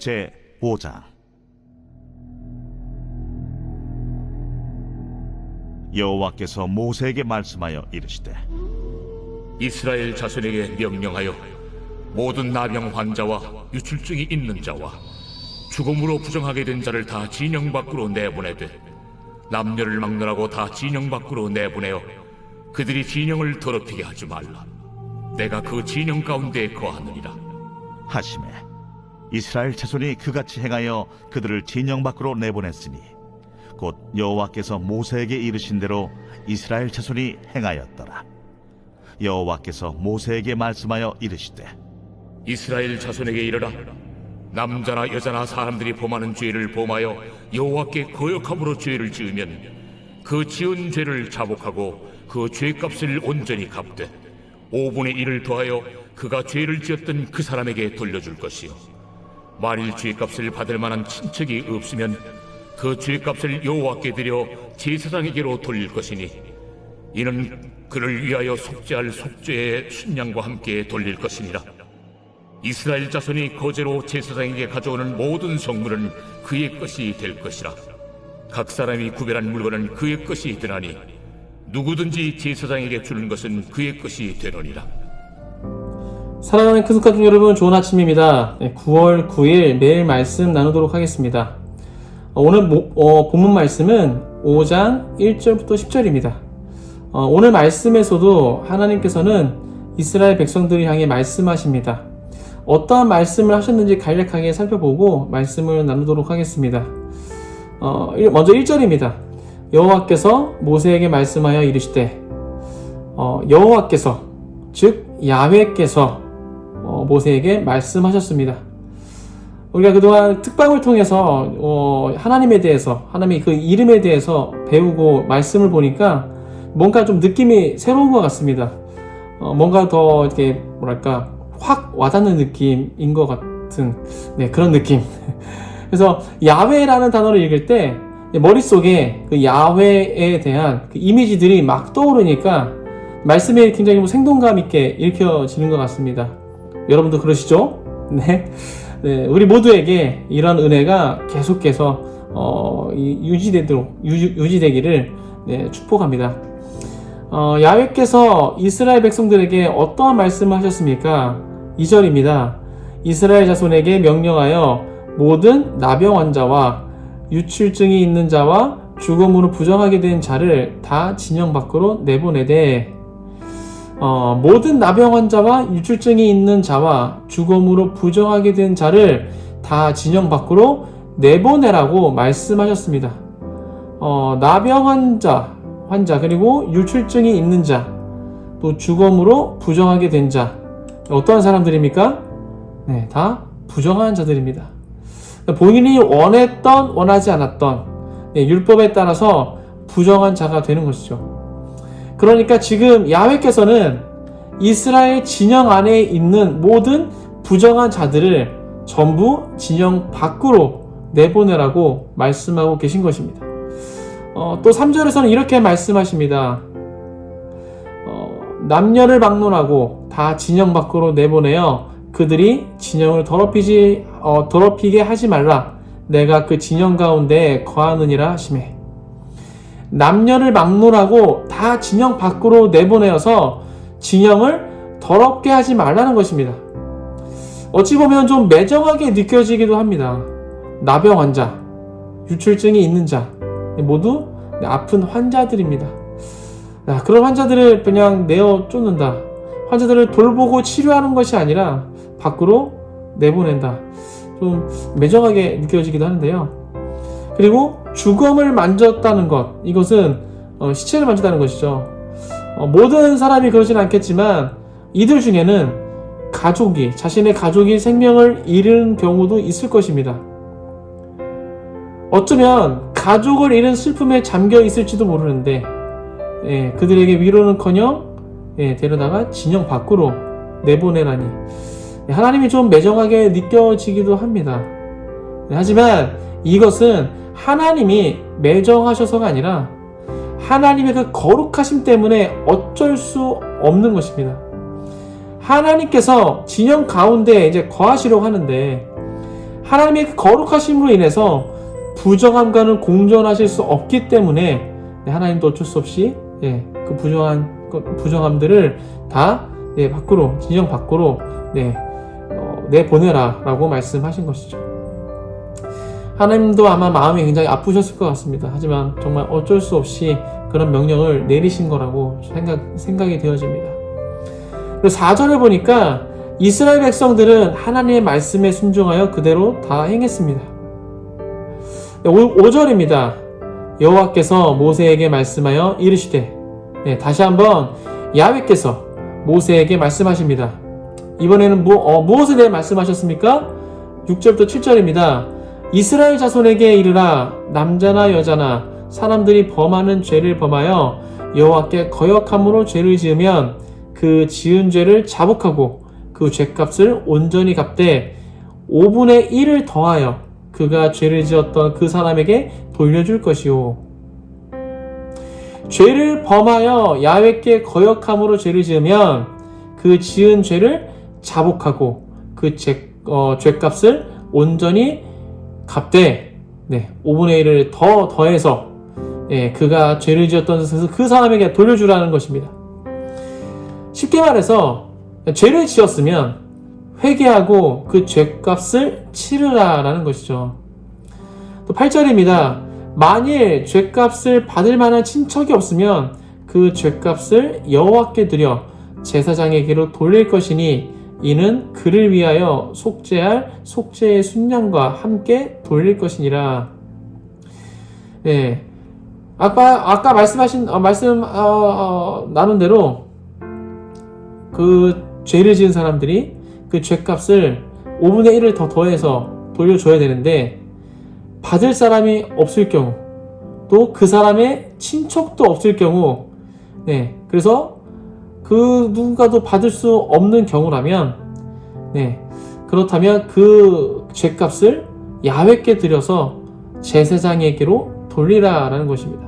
제 5장 여호와께서 모세에게 말씀하여 이르시되 이스라엘 자손에게 명령하여 모든 나병 환자와 유출증이 있는 자와 죽음으로 부정하게 된 자를 다 진영 밖으로 내보내되 남녀를 막론하고 다 진영 밖으로 내보내어 그들이 진영을 더럽히게 하지 말라. 내가 그 진영 가운데 거하느니라. 하심에 이스라엘 자손이 그같이 행하여 그들을 진영 밖으로 내보냈으니 곧 여호와께서 모세에게 이르신 대로 이스라엘 자손이 행하였더라. 여호와께서 모세에게 말씀하여 이르시되 이스라엘 자손에게 이르라. 남자나 여자나 사람들이 범하는 죄를 범하여 여호와께 거역함으로 죄를 지으면 그 지은 죄를 자복하고 그 죄값을 온전히 갚되 5분의 1을 더하여 그가 죄를 지었던 그 사람에게 돌려줄 것이요 만일 죄값을 받을 만한 친척이 없으면 그 죄값을 여호와께 드려 제사장에게로 돌릴 것이니 이는 그를 위하여 속죄할 속죄의 순양과 함께 돌릴 것이니라 이스라엘 자손이 거제로 제사장에게 가져오는 모든 성물은 그의 것이 될 것이라. 각 사람이 구별한 물건은 그의 것이 되나니 누구든지 제사장에게 주는 것은 그의 것이 되느니라. 사랑하는 크스카족 여러분 좋은 아침입니다. 네, 9월 9일 매일 말씀 나누도록 하겠습니다. 어, 오늘 모- 어, 본문 말씀은 5장 1절부터 10절입니다. 어, 오늘 말씀에서도 하나님께서는 이스라엘 백성들을 향해 말씀하십니다. 어떠한 말씀을 하셨는지 간략하게 살펴보고 말씀을 나누도록 하겠습니다. 어, 일- 먼저 1절입니다. 여호와께서 모세에게 말씀하여 이르시되 어, 여호와께서 즉 야훼께서 어, 모세에게 말씀하셨습니다. 우리가 그동안 특방을 통해서 어, 하나님에 대해서 하나님의 그 이름에 대해서 배우고 말씀을 보니까 뭔가 좀 느낌이 새로운 것 같습니다. 어, 뭔가 더 이렇게 뭐랄까 확 와닿는 느낌인 것 같은 네, 그런 느낌. 그래서 야훼라는 단어를 읽을 때 머릿속에 그 야훼에 대한 그 이미지들이 막 떠오르니까 말씀이 굉장히 뭐 생동감 있게 읽혀지는 것 같습니다. 여러분도 그러시죠? 네. 네, 우리 모두에게 이런 은혜가 계속해서 어, 이- 유지되도록 유지, 유지 되기를 네, 축복합니다. 어, 야훼께서 이스라엘 백성들에게 어떠한 말씀을 하셨습니까? 2절입니다. 이스라엘 자손에게 명령하여 모든 나병 환자와 유출증이 있는 자와 죽음으로 부정하게 된 자를 다 진영 밖으로 내보내되 어, 모든 나병 환자와 유출증이 있는 자와 죽음으로 부정하게 된 자를 다 진영 밖으로 내보내라고 말씀하셨습니다. 어, 나병 환자, 환자 그리고 유출증이 있는 자, 또 죽음으로 부정하게 된 자, 어떠한 사람들입니까? 네, 다 부정한 자들입니다. 본인이 원했던 원하지 않았던 네, 율법에 따라서 부정한 자가 되는 것이죠. 그러니까 지금 야훼께서는 이스라엘 진영 안에 있는 모든 부정한 자들을 전부 진영 밖으로 내보내라고 말씀하고 계신 것입니다. 어, 또 3절에서는 이렇게 말씀하십니다. 어, 남녀를 막론하고 다 진영 밖으로 내보내어 그들이 진영을 더럽히지 어, 더럽히게 하지 말라. 내가 그 진영 가운데 거하느니라 하심에. 남녀를 막론하고 다 진영 밖으로 내보내어서 진영을 더럽게 하지 말라는 것입니다. 어찌 보면 좀 매정하게 느껴지기도 합니다. 나병 환자, 유출증이 있는 자, 모두 아픈 환자들입니다. 아, 그런 환자들을 그냥 내어 쫓는다. 환자들을 돌보고 치료하는 것이 아니라 밖으로 내보낸다. 좀 매정하게 느껴지기도 하는데요. 그리고 죽음을 만졌다는 것, 이것은 어, 시체를 만졌다는 것이죠. 어, 모든 사람이 그러진 않겠지만 이들 중에는 가족이 자신의 가족이 생명을 잃은 경우도 있을 것입니다. 어쩌면 가족을 잃은 슬픔에 잠겨 있을지도 모르는데 예, 그들에게 위로는커녕 예, 데려다가 진영 밖으로 내보내라니 예, 하나님이 좀 매정하게 느껴지기도 합니다. 예, 하지만 이것은 하나님이 매정하셔서가 아니라 하나님의 그 거룩하심 때문에 어쩔 수 없는 것입니다. 하나님께서 진영 가운데 이제 거하시려고 하는데 하나님의 그 거룩하심으로 인해서 부정함과는 공존하실 수 없기 때문에 네, 하나님도 어쩔 수 없이 예, 그 부정한 그 부정함들을 다 예, 밖으로 진영 밖으로 네, 어, 내 보내라라고 말씀하신 것이죠. 하나님도 아마 마음이 굉장히 아프셨을 것 같습니다. 하지만 정말 어쩔 수 없이 그런 명령을 내리신 거라고 생각, 생각이 되어집니다. 그리고 4절을 보니까 이스라엘 백성들은 하나님의 말씀에 순종하여 그대로 다 행했습니다. 5, 절입니다 여호와께서 모세에게 말씀하여 이르시되 네, 다시 한번 야훼께서 모세에게 말씀하십니다. 이번에는 무, 어, 무엇에 대해 말씀하셨습니까? 6절부터 7절입니다. 이스라엘 자손에게 이르라 남자나 여자나 사람들이 범하는 죄를 범하여 여호와께 거역함으로 죄를 지으면 그 지은 죄를 자복하고 그 죄값을 온전히 갚되 5분의 1을 더하여 그가 죄를 지었던 그 사람에게 돌려줄 것이요 죄를 범하여 야훼께 거역함으로 죄를 지으면 그 지은 죄를 자복하고 그 죄, 어, 죄값을 온전히 갚되 네, 5분의 1을 더 더해서 예, 그가 죄를 지었던 그 사람에게 돌려주라는 것입니다. 쉽게 말해서 죄를 지었으면 회개하고 그 죄값을 치르라라는 것이죠. 또 8절입니다. 만일 죄값을 받을 만한 친척이 없으면 그 죄값을 여호와께 드려 제사장에게로 돌릴 것이니 이는 그를 위하여 속죄할 속죄의 순양과 함께 돌릴 것이니라. 예. 아까 아까 말씀하신 어, 말씀 어, 어, 나눈 대로 그 죄를 지은 사람들이 그 죄값을 5분의 1을 더 더해서 돌려줘야 되는데 받을 사람이 없을 경우 또 그 사람의 친척도 없을 경우 네 그래서 그 누군가도 받을 수 없는 경우라면 네 그렇다면 그 죄값을 야훼께 드려서 제사장에게로 돌리라라는 것입니다.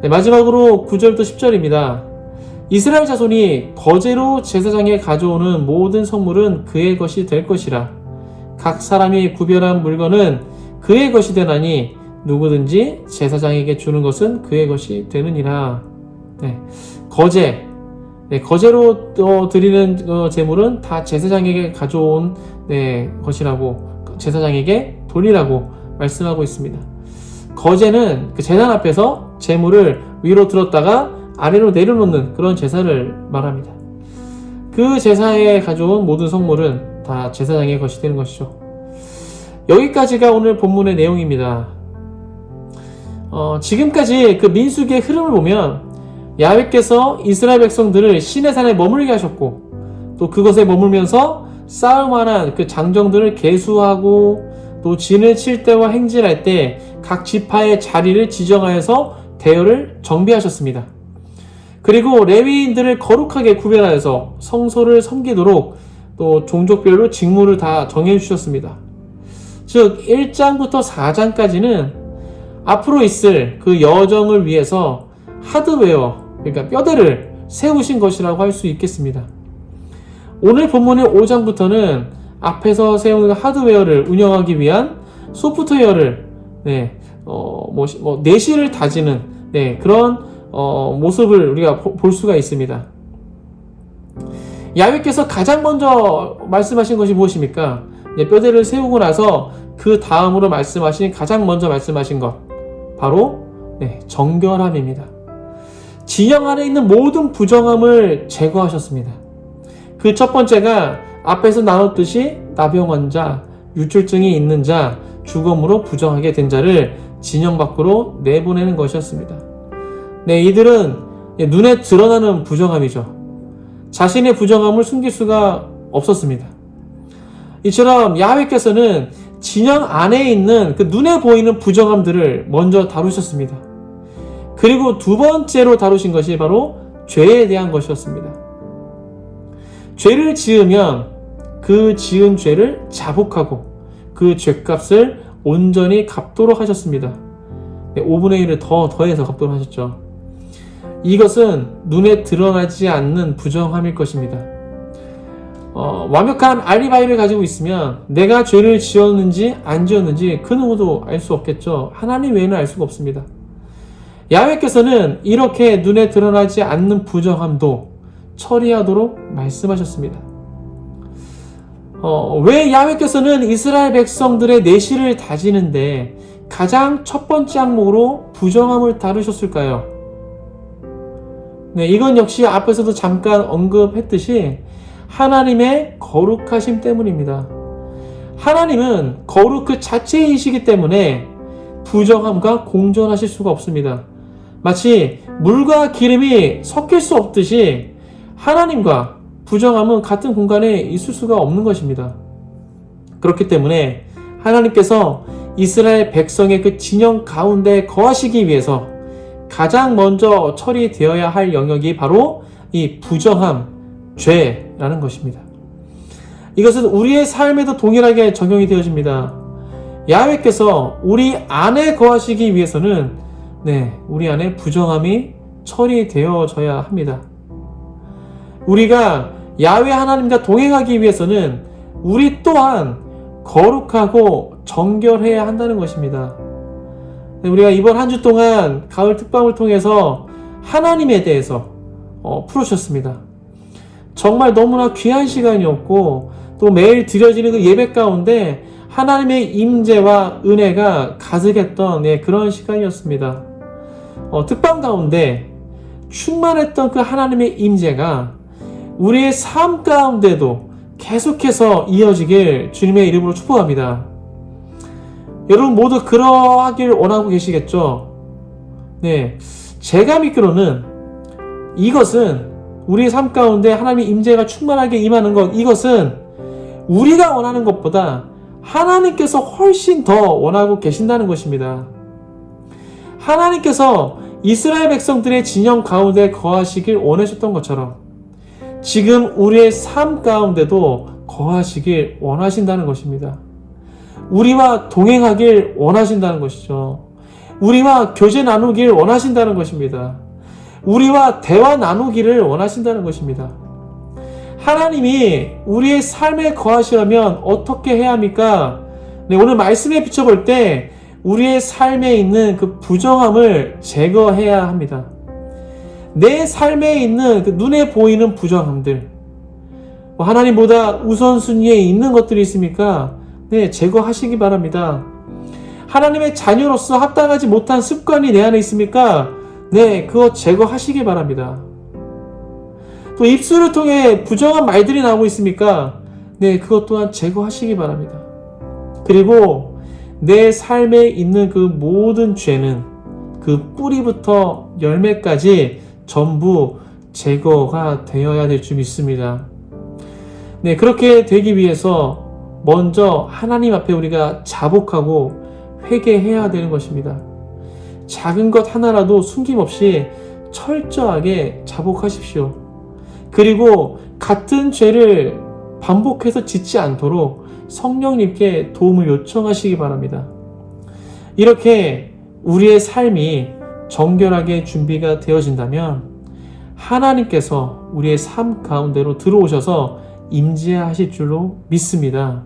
네, 마지막으로 9절부터 10절입니다. 이스라엘 자손이 거제로 제사장에 가져오는 모든 성물은 그의 것이 될 것이라. 각 사람이 구별한 물건은 그의 것이 되나니 누구든지 제사장에게 주는 것은 그의 것이 되느니라. 네, 거제. 네, 거제로 어, 드리는 어, 제물은 다 제사장에게 가져온 네, 것이라고 제사장에게 돌리라고 말씀하고 있습니다. 거제는 그 재단 앞에서 제물을 위로 들었다가 아래로 내려놓는 그런 제사를 말합니다. 그 제사에 가져온 모든 성물은 다 제사장의 것이 되는 것이죠. 여기까지가 오늘 본문의 내용입니다. 어, 지금까지 그 민수기의 흐름을 보면 야훼께서 이스라엘 백성들을 시내산에 머물게 하셨고 또 그것에 머물면서 싸움하는 그 장정들을 계수하고 또 진을 칠 때와 행진할 때 각 지파의 자리를 지정하여서 대열을 정비하셨습니다. 그리고 레위인들을 거룩하게 구별하여서 성소를 섬기도록 또 종족별로 직무를 다 정해 주셨습니다. 즉 1장부터 4장까지는 앞으로 있을 그 여정을 위해서 하드웨어 그러니까 뼈대를 세우신 것이라고 할 수 있겠습니다. 오늘 본문의 5장부터는 앞에서 세우는 하드웨어를 운영하기 위한 소프트웨어를 네, 어, 뭐, 뭐 내실을 다지는 네, 그런 어, 모습을 우리가 보, 볼 수가 있습니다. 야훼께서 가장 먼저 말씀하신 것이 무엇입니까? 네, 뼈대를 세우고 나서 그 다음으로 말씀하신 가장 먼저 말씀하신 것 바로 네, 정결함입니다. 진영 안에 있는 모든 부정함을 제거하셨습니다. 그 첫 번째가 앞에서 나눴듯이 나병 환자, 유출증이 있는 자, 주검으로 부정하게 된 자를 진영 밖으로 내보내는 것이었습니다. 네, 이들은 눈에 드러나는 부정함이죠. 자신의 부정함을 숨길 수가 없었습니다. 이처럼 야훼께서는 진영 안에 있는 그 눈에 보이는 부정함들을 먼저 다루셨습니다. 그리고 두 번째로 다루신 것이 바로 죄에 대한 것이었습니다. 죄를 지으면 그 지은 죄를 자복하고 그 죄값을 온전히 갚도록 하셨습니다. 5분의 1을 더 더해서 갚도록 하셨죠. 이것은 눈에 드러나지 않는 부정함일 것입니다. 어, 완벽한 알리바이를 가지고 있으면 내가 죄를 지었는지 안 지었는지 그 누구도 알 수 없겠죠. 하나님 외에는 알 수가 없습니다. 야훼께서는 이렇게 눈에 드러나지 않는 부정함도 처리하도록 말씀하셨습니다. 어, 왜 야훼께서는 이스라엘 백성들의 내실을 다지는데 가장 첫 번째 항목으로 부정함을 다루셨을까요? 네, 이건 역시 앞에서도 잠깐 언급했듯이 하나님의 거룩하심 때문입니다. 하나님은 거룩 그 자체이시기 때문에 부정함과 공존하실 수가 없습니다. 마치 물과 기름이 섞일 수 없듯이 하나님과 부정함은 같은 공간에 있을 수가 없는 것입니다. 그렇기 때문에 하나님께서 이스라엘 백성의 그 진영 가운데 거하시기 위해서 가장 먼저 처리되어야 할 영역이 바로 이 부정함, 죄라는 것입니다. 이것은 우리의 삶에도 동일하게 적용이 되어집니다. 야훼께서 우리 안에 거하시기 위해서는 네, 우리 안에 부정함이 처리되어져야 합니다. 우리가 야훼 하나님과 동행하기 위해서는 우리 또한 거룩하고 정결해야 한다는 것입니다. 네, 우리가 이번 한 주 동안 가을 특방을 통해서 하나님에 대해서 어, 풀어주셨습니다. 정말 너무나 귀한 시간이었고 또 매일 드려지는 그 예배 가운데 하나님의 임재와 은혜가 가득했던 예, 그런 시간이었습니다. 어, 특방 가운데 충만했던 그 하나님의 임재가 우리의 삶 가운데도 계속해서 이어지길 주님의 이름으로 축복합니다. 여러분 모두 그러하길 원하고 계시겠죠? 네. 제가 믿기로는 이것은 우리의 삶 가운데 하나님의 임재가 충만하게 임하는 것, 이것은 우리가 원하는 것보다 하나님께서 훨씬 더 원하고 계신다는 것입니다. 하나님께서 이스라엘 백성들의 진영 가운데 거하시길 원하셨던 것처럼 지금 우리의 삶 가운데도 거하시길 원하신다는 것입니다. 우리와 동행하길 원하신다는 것이죠. 우리와 교제 나누길 원하신다는 것입니다. 우리와 대화 나누기를 원하신다는 것입니다. 하나님이 우리의 삶에 거하시려면 어떻게 해야 합니까? 네, 오늘 말씀에 비춰볼 때 우리의 삶에 있는 그 부정함을 제거해야 합니다. 내 삶에 있는 그 눈에 보이는 부정함들, 뭐 하나님보다 우선순위에 있는 것들이 있습니까? 네, 제거하시기 바랍니다. 하나님의 자녀로서 합당하지 못한 습관이 내 안에 있습니까? 네, 그거 제거하시기 바랍니다. 또 입술을 통해 부정한 말들이 나오고 있습니까? 네, 그것 또한 제거하시기 바랍니다. 그리고 내 삶에 있는 그 모든 죄는 그 뿌리부터 열매까지 전부 제거가 되어야 될 줄 믿습니다. 네, 그렇게 되기 위해서 먼저 하나님 앞에 우리가 자복하고 회개해야 되는 것입니다. 작은 것 하나라도 숨김없이 철저하게 자복하십시오. 그리고 같은 죄를 반복해서 짓지 않도록 성령님께 도움을 요청하시기 바랍니다. 이렇게 우리의 삶이 정결하게 준비가 되어진다면 하나님께서 우리의 삶 가운데로 들어오셔서 임재하실 줄로 믿습니다.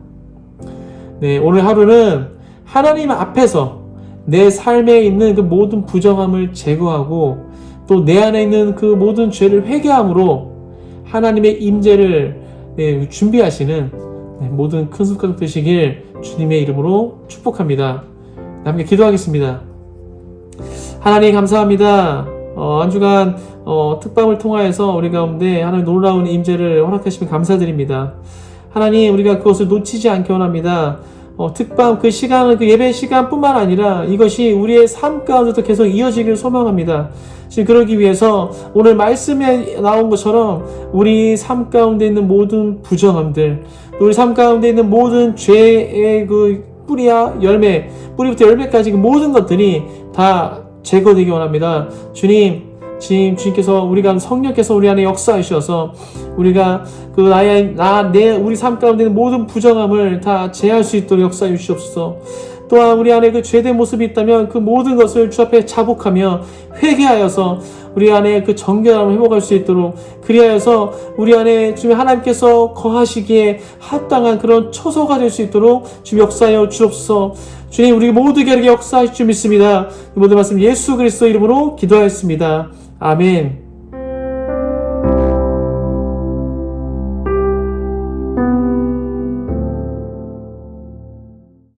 네, 오늘 하루는 하나님 앞에서 내 삶에 있는 그 모든 부정함을 제거하고 또 내 안에 있는 그 모든 죄를 회개함으로 하나님의 임재를 네, 준비하시는 네, 모든 큰 습관 되시길 주님의 이름으로 축복합니다. 함께 기도하겠습니다. 하나님 감사합니다. 어, 한 주간 어, 특방을 통하여서 우리 가운데 하나님 놀라운 임재를 허락하시면 감사드립니다. 하나님 우리가 그것을 놓치지 않게 원합니다. 어, 특방 그 시간은 그 예배 시간뿐만 아니라 이것이 우리의 삶 가운데도 계속 이어지기를 소망합니다. 지금 그러기 위해서 오늘 말씀에 나온 것처럼 우리 삶 가운데 있는 모든 부정함들, 우리 삶 가운데 있는 모든 죄의 그 뿌리와 열매, 뿌리부터 열매까지 그 모든 것들이 다 제거되기 원합니다. 주님, 지금 주님께서 우리가 성령께서 우리 안에 역사하셔서 우리가 그 나의 나내 우리 삶 가운데 있는 모든 부정함을 다 제할 수 있도록 역사해 주시옵소서. 또한 우리 안에 그 죄된 모습이 있다면 그 모든 것을 주 앞에 자복하며 회개하여서 우리 안에 그 정결함을 회복할 수 있도록 그리하여서 우리 안에 주님 하나님께서 거하시기에 합당한 그런 처소가 될 수 있도록 주님 역사하여 주옵소서. 주님 우리 모두에게 역사하실 줄 믿습니다. 이 모든 말씀 예수 그리스도 이름으로 기도하였습니다 아멘